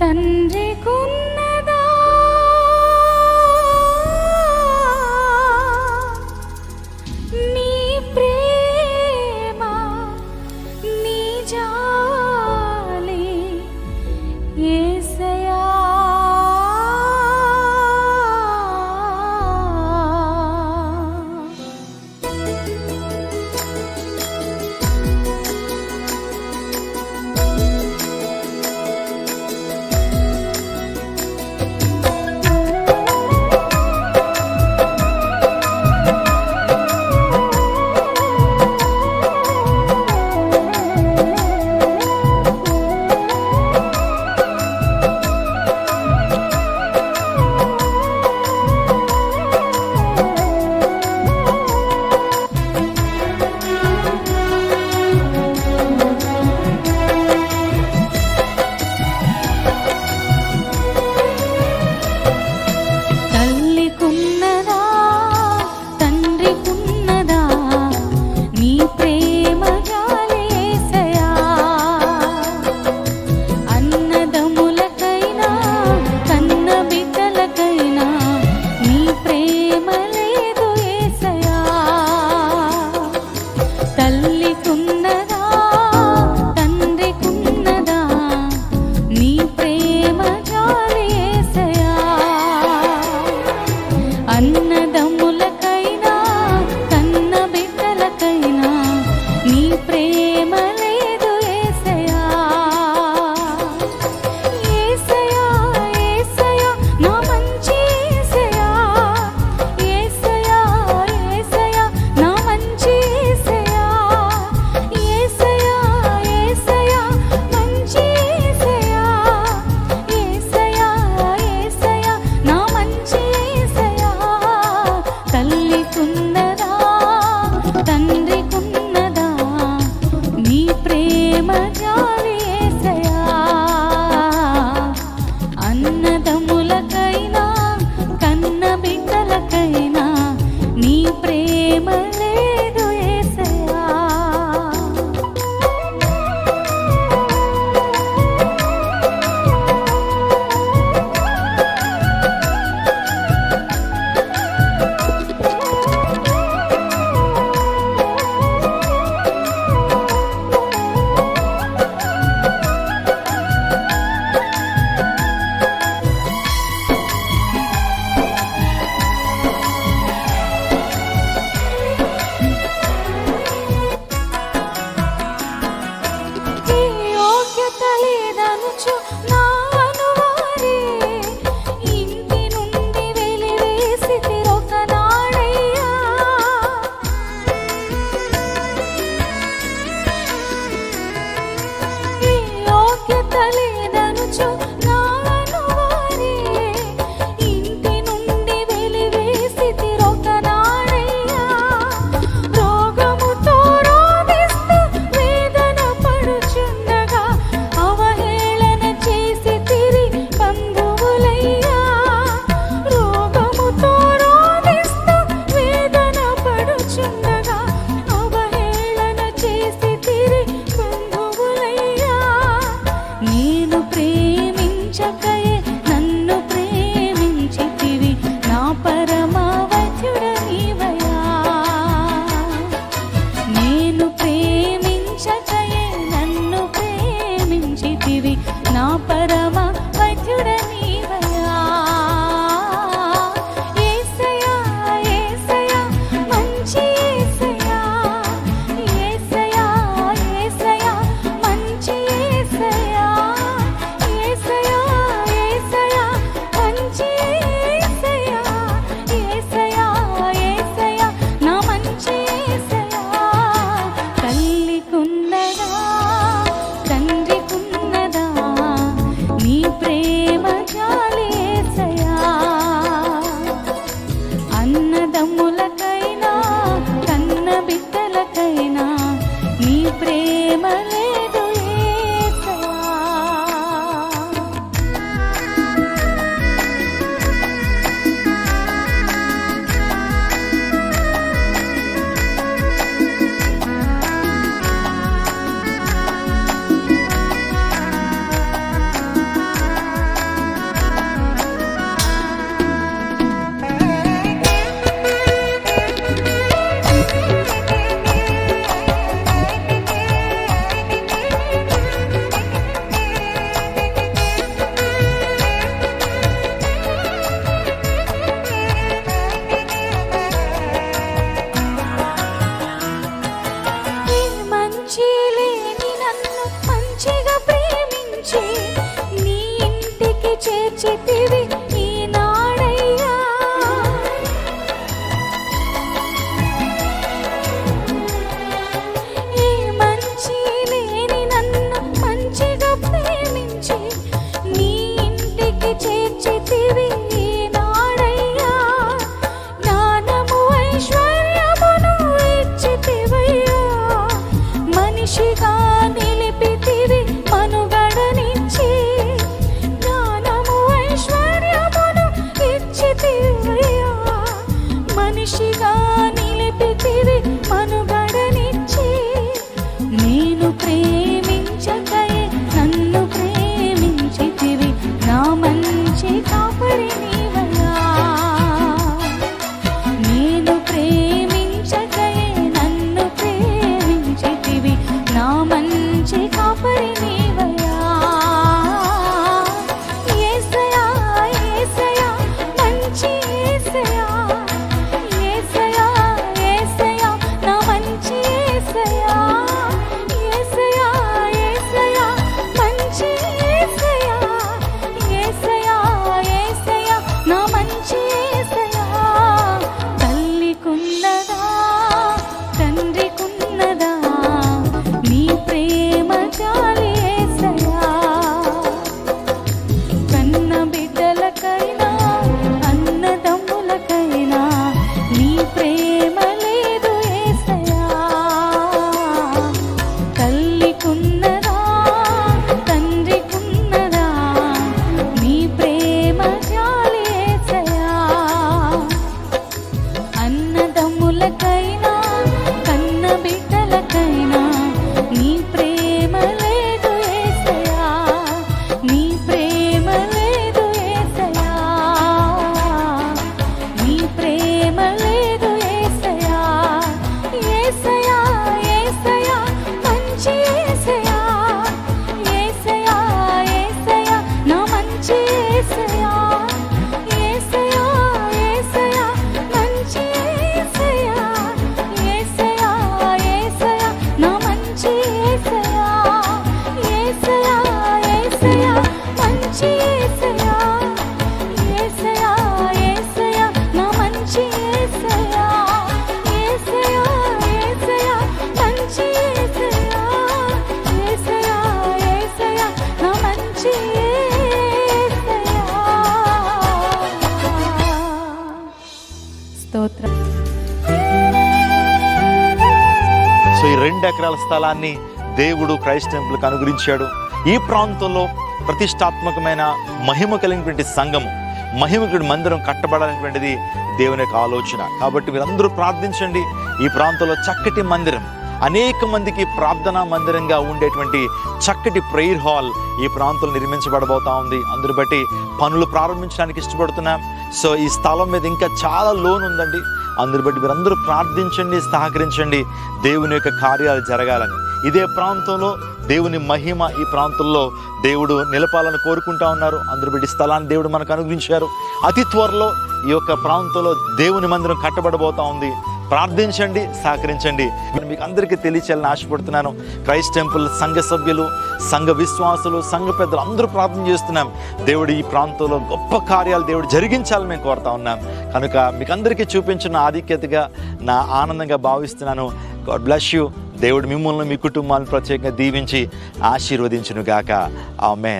తండ్రికున్నదా నీ లేదనుచు నా খুশি গান రెండు ఎకరాల స్థలాన్ని దేవుడు క్రైస్ట్ టెంపుల్కి అనుగ్రహించాడు. ఈ ప్రాంతంలో ప్రతిష్టాత్మకమైన మహిమ కలిగినటువంటి సంఘము మహిమకుడి మందిరం కట్టబడాలనేటువంటిది దేవుని యొక్క ఆలోచన. కాబట్టి మీరందరూ ప్రార్థించండి. ఈ ప్రాంతంలో చక్కటి మందిరం అనేక మందికి ప్రార్థనా మందిరంగా ఉండేటువంటి చక్కటి ప్రేయర్ హాల్ ఈ ప్రాంతంలో నిర్మించబడబోతా ఉంది. అందుని బట్టి పనులు ప్రారంభించడానికి ఇష్టపడుతున్నాం. సో ఈ స్థలం మీద ఇంకా చాలా లోన్ ఉందండి. అందుని బట్టి మీరందరూ ప్రార్థించండి సహకరించండి. దేవుని యొక్క కార్యాలు జరగాలని. ఇదే ప్రాంతంలో దేవుని మహిమ ఈ ప్రాంతంలో దేవుడు నిలపాలని కోరుకుంటా ఉన్నారు. అందుని బట్టి స్థలాన్ని దేవుడు మనకు అనుగ్రహించారు. అతి త్వరలో ఈ యొక్క ప్రాంతంలో దేవుని మందిరం కట్టబడబోతా ఉంది. ప్రార్థించండి సహకరించండి. నేను మీకు అందరికీ తెలియచేయాలని ఆశపడుతున్నాను. క్రైస్ట్ టెంపుల్ సంఘ సభ్యులు సంఘ విశ్వాసులు సంఘ పెద్దలు అందరూ ప్రార్థన చేస్తున్నాం. దేవుడు ఈ ప్రాంతంలో గొప్ప కార్యాలు దేవుడు జరిగించాలని మేము కోరుతా ఉన్నాం. కనుక మీకు అందరికీ చూపించిన ఆధిక్యతగా నా ఆనందంగా భావిస్తున్నాను. God bless you. దేవుడు మిమ్మల్ని మీ కుటుంబాలను ప్రత్యేకంగా దీవించి ఆశీర్వదించునుగాక. గాక మేన్